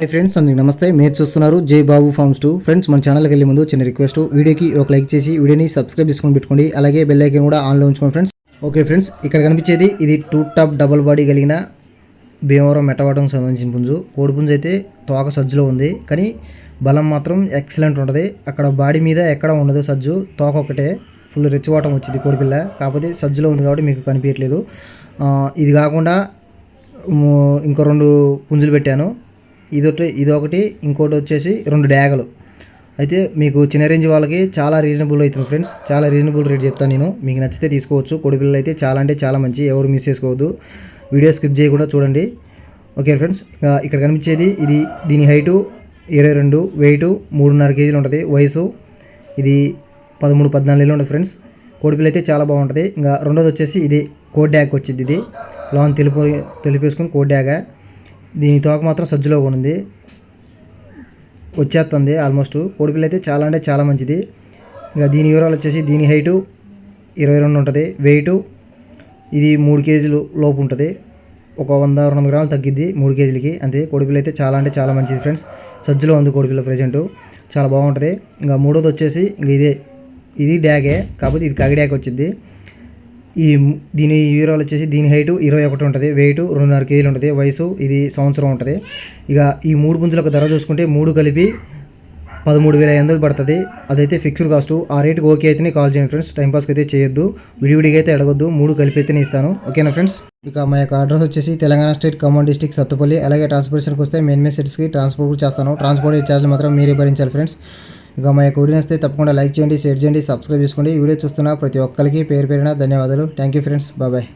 Hi friends అందరికి నమస్తే. మీరు చూస్తున్నారు జై బాబు ఫార్మ్స్ టూ. ఫ్రెండ్స్ మన ఛానల్కి వెళ్ళే ముందు చిన్న రిక్వెస్ట్ వీడియోకి ఒక లైక్ చేసి వీడియోని సబ్స్క్రైబ్ చేసుకొని పెట్టుకోండి. అలాగే బెల్ ఐకన్ కూడా ఆన్లో ఉంచుకోండి ఫ్రెండ్స్ ఓకే ఫ్రెండ్స్ ఇక్కడ కనిపించేది ఇది టూ టాప్ డబుల్ బాడీ కలిగిన భీమవరం మెట్టవాటం సంబంధించిన పుంజు. కోడి పుంజు అయితే తోక సజ్జులో ఉంది. కానీ బలం మాత్రం ఎక్సలెంట్ ఉంటుంది. అక్కడ బాడీ మీద ఎక్కడ ఉండదు సజ్జు. తోక ఒకటే ఫుల్ రెచ్చివాటం వచ్చింది కోడిపిల్ల కాకపోతే సజ్జులో ఉంది కాబట్టి మీకు కనిపించట్లేదు. ఇది కాకుండా ఇంకో రెండు పుంజులు పెట్టాను. ఇదొకటి ఇదొకటి ఇంకోటి వచ్చేసి రెండు డ్యాగలు. అయితే మీకు చిన్న రేంజ్ వాళ్ళకి చాలా రీజనబుల్ అవుతుంది ఫ్రెండ్స్. చాలా రీజనబుల్ రేట్ చెప్తాను నేను. మీకు నచ్చితే తీసుకోవచ్చు. కోడిపిల్లలు అయితే చాలా అంటే చాలా మంచి ఎవరు మిస్ చేసుకోవద్దు. వీడియో స్కిప్ చేయకుండా చూడండి. ఓకే ఫ్రెండ్స్ ఇంకా ఇక్కడ కనిపించేది ఇది దీని హైటు ఇరవై రెండు వెయిట్ మూడున్నర కేజీలు ఉంటుంది. వయసు ఇది పదమూడు పద్నాలుగు నెలలు ఉంటుంది ఫ్రెండ్స్. కోడిపిల్ల అయితే చాలా బాగుంటుంది. ఇంకా రెండోది వచ్చేసి ఇది కోడ్ డ్యాగ్ వచ్చింది ఇది. లాంగ్ తెలుపు తెలిపేసుకుని కోడ్ డ్యాగా. దీని తోక మాత్రం సజ్జలో ఉంది. వచ్చేస్తుంది ఆల్మోస్ట్ కోడిపిల్ల అయితే చాలా అంటే చాలా మంచిది. ఇంకా దీని వివరాలు వచ్చేసి దీని హైటు ఇరవై రెండు ఉంటుంది. వెయిట్ ఇది మూడు కేజీలు లోపు ఉంటుంది. ఒక వంద రెండు వందల గ్రాములు తగ్గిద్ది మూడు కేజీలకి. అంతే కోడిపిల్ల అయితే చాలా అంటే చాలా మంచిది ఫ్రెండ్స్ సజ్జలో ఉంది కోడిపిల్ల ప్రజెంట్ చాలా బాగుంటుంది. ఇంకా మూడోది వచ్చేసి ఇంక ఇదే ఇది డ్యాగే కాకపోతే ఇది కగి డ్యాగ్ వచ్చింది ఈ దీని వివరాలు వచ్చేసి దీని హైటు ఇరవై ఒకటి ఉంటుంది వెయిట్ రెండున్నర కేజీలు ఉంటుంది వయసు ఇది సంవత్సరం ఉంటుంది. ఇక ఈ మూడు గుంజులకు ధర చూసుకుంటే మూడు కలిపి పదమూడు వేల ఐదు వందలు పడుతుంది. అదైతే ఫిక్స్డ్ కాస్ట్ ఆ రేటుకి ఓకే అయితేనే కాల్ చేయండి ఫ్రెండ్స్. టైంపాస్కి అయితే చేయొద్దు. విడివిడిగా అయితే అడగొద్దు. మూడు కలిపి అయితేనే ఇస్తాను. ఓకేనా ఫ్రెండ్స్? ఇక మా యొక్క అడ్రస్ వచ్చేసి తెలంగాణ స్టేట్ ఖమ్మం డిస్టిక్ సత్తుపల్లి. అలాగే ట్రాన్స్పోర్టేషన్కి వస్తే మెయిన్ మెయిన్ సెట్స్కి ట్రాన్స్పోర్ట్ చేస్తాను. ట్రాన్స్పోర్ట్ ఛార్జ్ మాత్రం మీరే భరించాలి ఫ్రెండ్స్. ఇక మా యొక్క వీడియో వస్తే తప్పకుండా లైక్ చేయండి షేర్ చేయండి సబ్స్క్రైబ్ చేసుకోండి. ఈ వీడియో చూస్తున్న ప్రతి ఒక్కరికి పేరు పేరున ధన్యవాదాలు. Thank you friends bye.